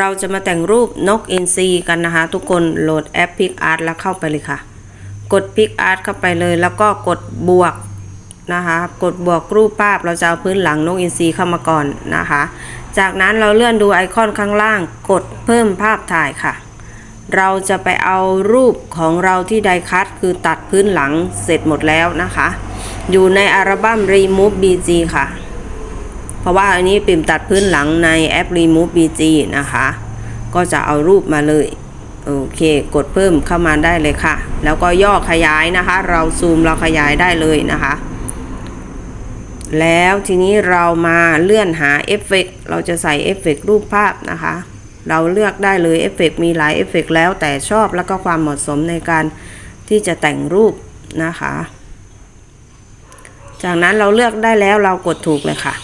เราจะมาแต่งรูปนกอินทรีกันนะคะ ทุกคนโหลดแอป PicArt แล้วเข้าไปเลยค่ะ กด PicArt เข้าไปเลย แล้วก็กดบวกนะคะ กดบวกรูปภาพเราจะเอาพื้นหลังนกอินทรีเข้ามาก่อนนะคะ จากนั้นเราเลื่อนดูไอคอนข้างล่าง กดเพิ่มภาพถ่ายค่ะ เราจะไปเอารูปของเราที่ไดคัตคือตัดพื้นหลังเสร็จหมดแล้วนะคะ อยู่ในอัลบั้ม Remove BG ค่ะ เพราะว่าอันนี้ปิ่มตัดพื้นหลังในแอป Remove BG นะคะ ก็จะเอารูปมาเลยโอเค กดเพิ่มเข้ามาได้เลยค่ะ แล้วก็ย่อขยายนะคะ เราซูมเราขยายได้เลยนะคะ แล้วทีนี้เรามาเลื่อนหาเอฟเฟกเราจะใส่เอฟเฟกรูปภาพนะคะ เราเลือกได้เลยเอฟเฟกมีหลายเอฟเฟกแล้วแต่ชอบแล้วก็ความเหมาะสมในการที่จะแต่งรูปนะคะ จากนั้นเราเลือกได้แล้วเรากดถูกเลยค่ะ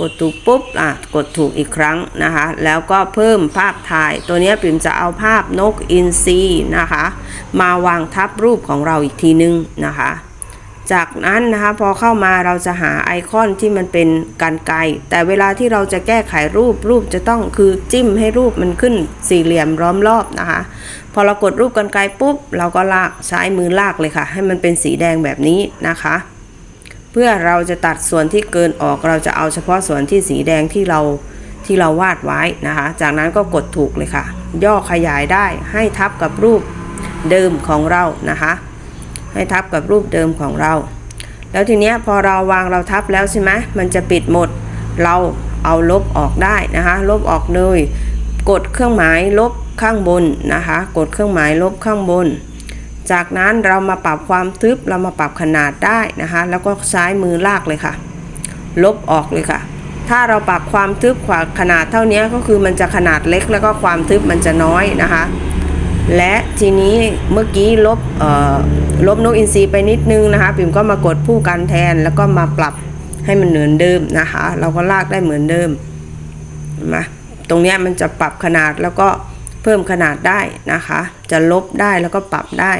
กดถูกปุ๊บอะกดถูกอีกครั้งนะคะ แล้วก็เพิ่มภาพถ่าย ตัวนี้ปิ่มจะเอาภาพนกอินทรีนะคะ มาวางทับรูปของเราอีกทีนึงนะคะ จากนั้นนะคะพอเข้ามาเราจะหาไอคอนที่มันเป็นกันไกรแต่เวลาที่เราจะแก้ไขรูปรูปจะต้องคือจิ้มให้รูปมันขึ้นสี่เหลี่ยมล้อมรอบนะคะ พอเรากดรูปกันไกรปุ๊บ เราก็ลากใช้มือลากเลยค่ะ ให้มันเป็นสีแดงแบบนี้นะคะ เพื่อเราจะตัดส่วนที่เกินออกเราจะเอาเฉพาะส่วนที่สีแดงที่เราที่เราวาดไว้นะคะ จากนั้นก็กดถูกเลยค่ะ ย่อขยายได้ให้ทับกับรูปเดิมของเรานะคะ ให้ทับกับรูปเดิมของเรา แล้วทีเนี้ยพอเราวางเราทับแล้วใช่ไหมมันจะปิดหมด เราเอาลบออกได้นะคะ ลบออกเลย กดเครื่องหมายลบข้างบนนะคะ กดเครื่องหมายลบข้างบน จากนั้นเรามาปรับความทึบเรามาปรับขนาดได้นะคะ แล้วก็ใช้มือลากเลยค่ะ ลบออกเลยค่ะ ถ้าเราปรับความทึบขนาดเท่านี้ก็คือมันจะขนาดเล็กแล้วก็ความทึบมันจะน้อยนะคะ และทีนี้เมื่อกี้ลบเอ่อลบนกอินทรีไปนิดนึงนะคะ ปิ่มก็มากดผู้กันแทนแล้วก็มาปรับให้มันเหมือนเดิมนะคะ เราก็ลากได้เหมือนเดิมเห็นไหมตรงนี้มันจะปรับขนาดแล้วก็ เพิ่มขนาดได้นะคะ จะลบได้แล้วก็ปรับได้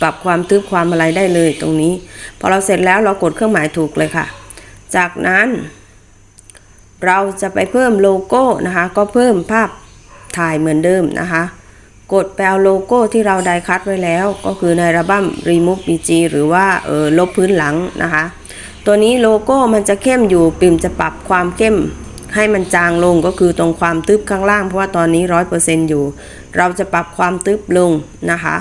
ปรับความทึบความอะไรได้เลยตรงนี้ พอเราเสร็จแล้วเรากดเครื่องหมายถูกเลยค่ะ จากนั้น เราจะไปเพิ่มโลโก้นะคะ ก็เพิ่มภาพถ่ายเหมือนเดิมนะคะ กดแปลโลโก้ที่เราไดคัดไว้แล้ว ก็คือในอัลบั้ม Remove BG หรือว่าเออลบพื้นหลังนะคะ ตัวนี้โลโก้มันจะเข้มอยู่ปิ่มจะปรับความเข้ม ให้มันจางลงก็คือตรงความตึบข้างล่าง เพราะว่าตอนนี้ร้อยเปอร์เซ็นอยู่ เราจะปรับความตึบลงนะคะ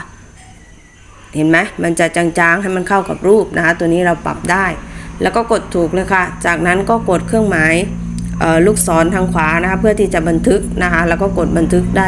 เห็นไหมมันจะจางๆให้มันเข้ากับรูปนะคะ ตัวนี้เราปรับได้ แล้วก็กดถูกเลยค่ะ จากนั้นก็กดเครื่องหมายลูกศรทางขวานะคะ เพื่อที่จะบันทึกนะคะ แล้วก็กดบันทึกได้